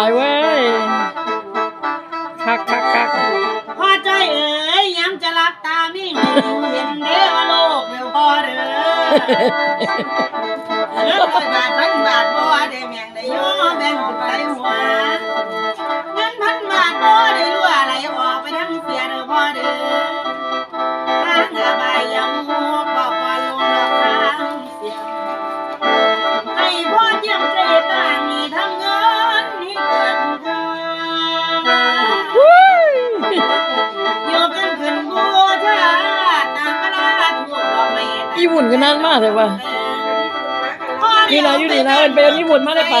ายเว้ยคักคักคักพ่อใจเอ๋ยยังจะรักตามิ่งเห็นเด้อโลกเร็วพอเด้อ ญี่ปุ่นก็นั่นมากเลยว่ะนี่นะอยู่นี่นะเป็นไปเอาญี่ปุ่นมาได้ไผ่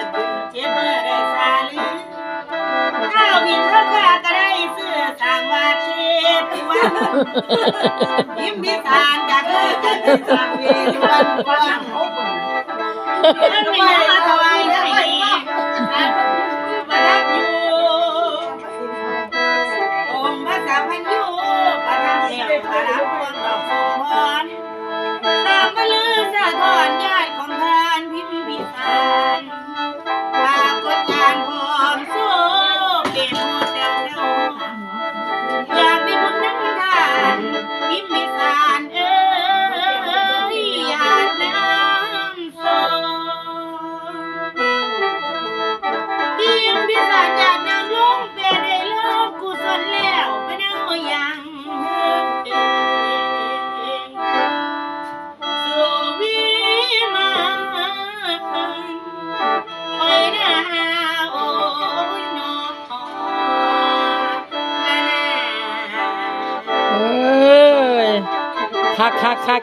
ยิ้มพิสานกันเลยจังเวียนวันวันเขาเปิดไม่ได้ทำ থাক থাক থাক